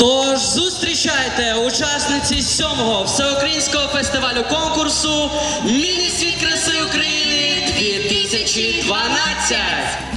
Тож зустрічайте учасниці сьомого всеукраїнського фестивалю конкурсу Міні-світ краси України 2012.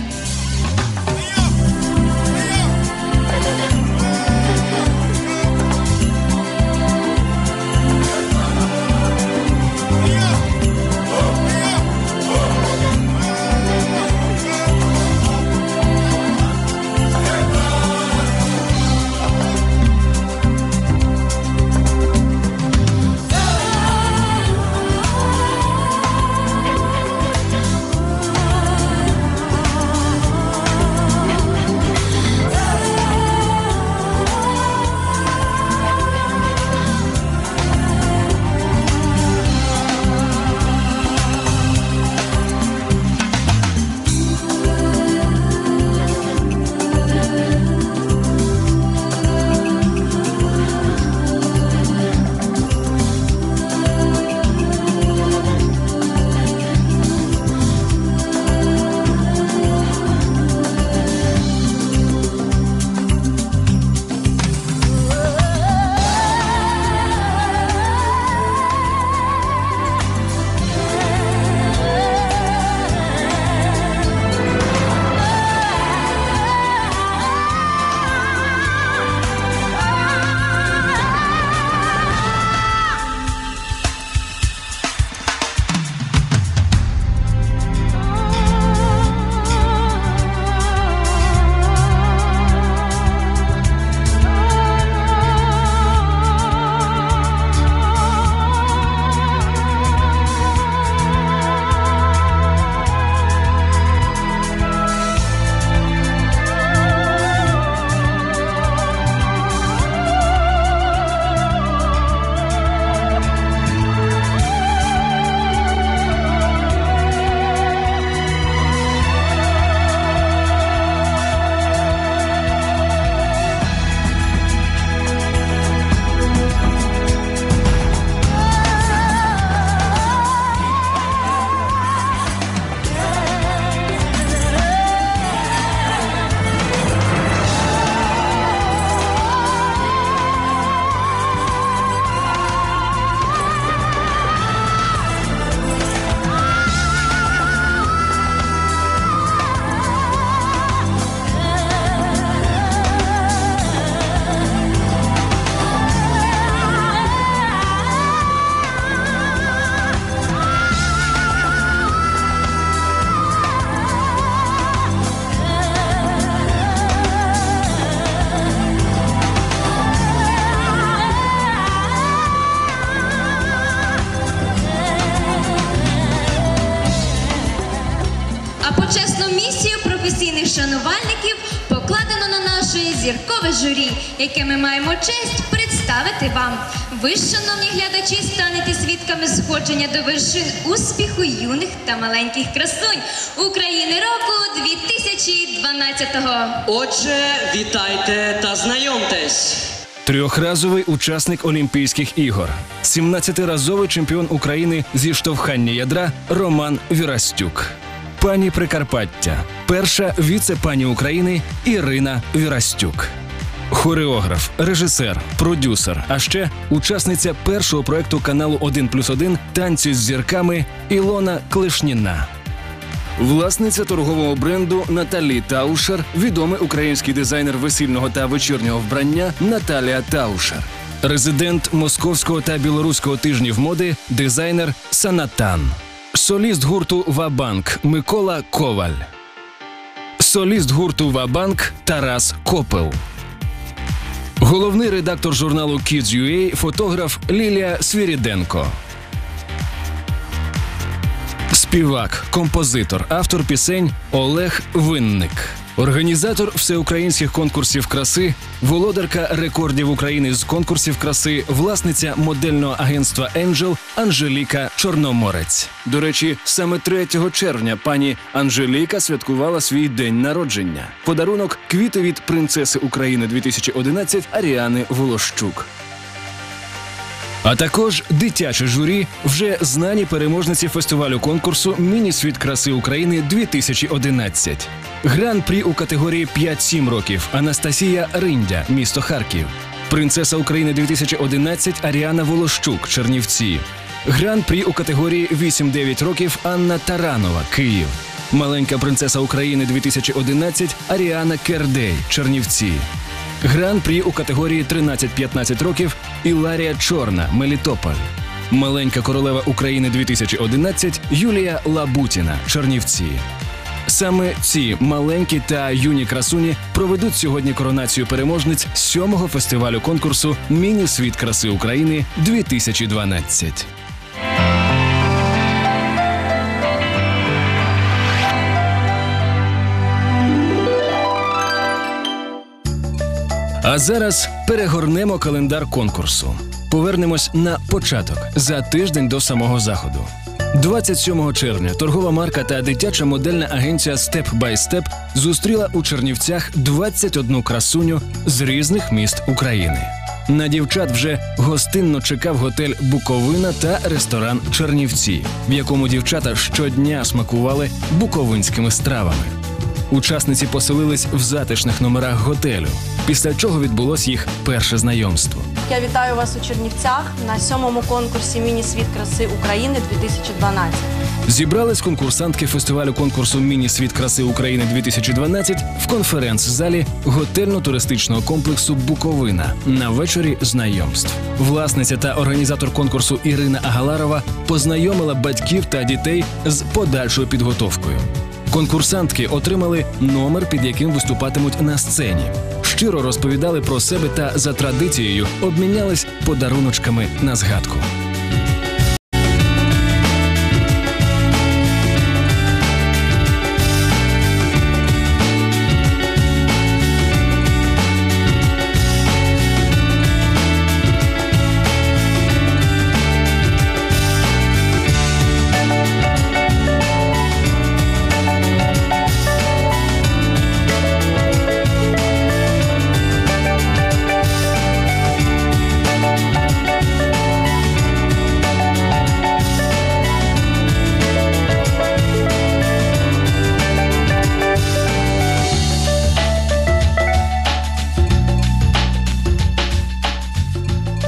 Почесну місію професійних шанувальників покладено на наше зіркове журі, яке ми маємо честь представити вам. Ви, шановні глядачі, станете свідками сходження до вершин успіху юних та маленьких красунь України року 2012-го. Отже, вітайте та знайомтесь. Трьохразовий учасник Олімпійських ігор, 17-разовий чемпіон України зі штовхання ядра Роман Вірастюк. Пані Прикарпаття, перша віце-пані України Ірина Вірастюк. Хореограф, режисер, продюсер, а ще учасниця першого проекту каналу 1 плюс 1 танці з зірками Ілона Клишніна. Власниця торгового бренду Наталі Таушер, відомий український дизайнер весільного та вечірнього вбрання Наталія Таушер, резидент московського та білоруського тижнів моди, дизайнер Санатан, соліст гурту Вабанк Микола Коваль, соліст гурту Вабанк Тарас Копел. Головний редактор журналу Kids.ua фотограф Лілія Свіріденко. Співак, композитор, автор пісень Олег Винник. Організатор всеукраїнських конкурсів краси, володарка рекордів України з конкурсів краси, власниця модельного агентства Енджел Анжеліка Чорноморець. До речі, саме 3 червня пані Анжеліка святкувала свій день народження. Подарунок квіти від принцеси України 2011 Аріани Волощук. А також дитяче журі, вже знані переможниці фестивалю конкурсу Міні-світ краси України 2011. Гран-прі у категорії 5-7 років Анастасія Риндя, місто Харків. Принцеса України 2011 Аріана Волощук, Чернівці. Гран-прі у категорії 8-9 років Анна Таранова, Київ. Маленька принцеса України 2011 Аріана Кердей, Чернівці. Гран-прі у категорії 13-15 років Іларія Чорна, Мелітополь. Маленька королева України 2011 Юлія Лабутіна, Чернівці. Саме ці маленькі та юні красуні проведуть сьогодні коронацію переможниць сьомого фестивалю конкурсу Міні світ краси України 2012. А зараз перегорнемо календар конкурсу. Повернемось на початок за тиждень до самого заходу. 27 червня торгова марка та дитяча модельна агенція Step by Step зустріла у Чернівцях 21 красуню з різних міст України. На дівчат вже гостинно чекав готель Буковина та ресторан Чернівці, в якому дівчата щодня смакували буковинськими стравами. Учасниці поселились в затишних номерах готелю, після чого відбулось їх перше знайомство. Я вітаю вас у Чернівцях на сьомому конкурсі Міні-світ краси України 2012. Зібрались конкурсантки фестивалю конкурсу Міні світ краси України 2012 в конференц-залі готельно-туристичного комплексу Буковина на вечорі знайомств. Власниця та організатор конкурсу Ірина Агаларова познайомила батьків та дітей з подальшою підготовкою. Конкурсантки отримали номер, під яким виступатимуть на сцені. Щиро розповідали про себе та за традицією обмінялись подаруночками на згадку.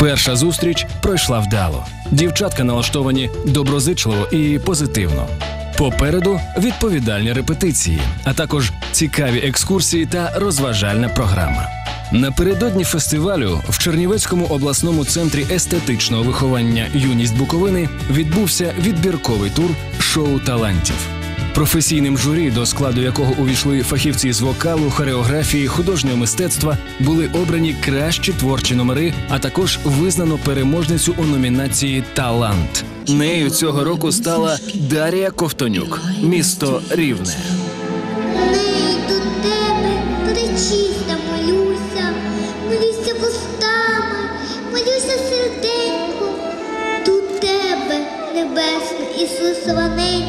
Перша зустріч пройшла вдало. Дівчатка налаштовані доброзичливо і позитивно. Попереду відповідальні репетиції, а також цікаві екскурсії та розважальна програма. Напередодні фестивалю в Чернівецькому обласному центрі естетичного виховання Юність Буковини відбувся відбірковий тур шоу талантів. Професійним журі, до складу якого увійшли фахівці з вокалу, хореографії, художнього мистецтва, були обрані кращі творчі номери, а також визнано переможницю у номінації Талант. Нею цього року стала Дарія Ковтонюк, місто Рівне. Неї до тебе причиста молюся, молюся вустами, молюся серденько, до тебе, небесне Ісусованенько, благаю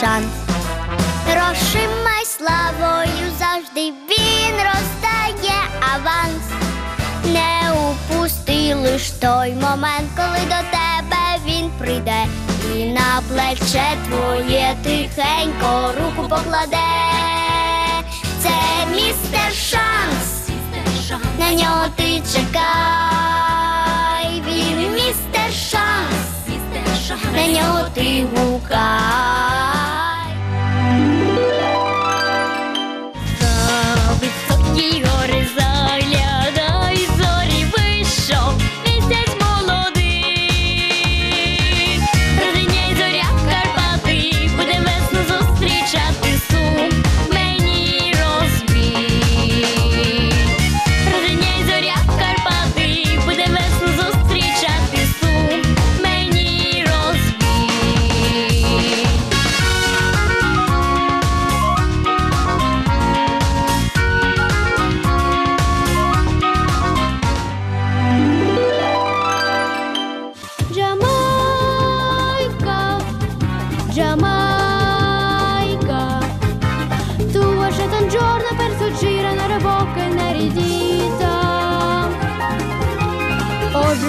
містер. Грошима й славою завжди він роздає аванс. Не упусти лиш той момент, коли до тебе він прийде і на плече твоє тихенько руку покладе. Це містер шанс. На нього ти чекай, він містер шанс, на нього ти гукай.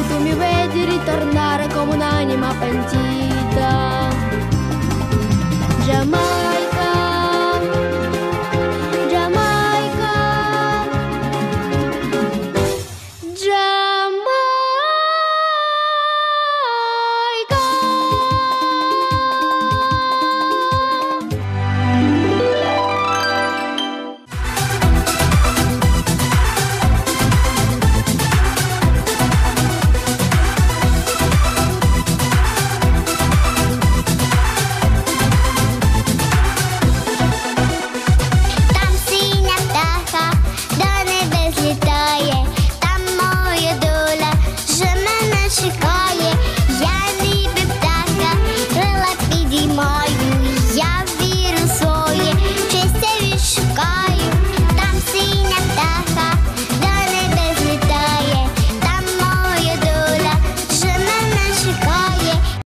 tu mi vedi ritornare come un'anima pentita. Già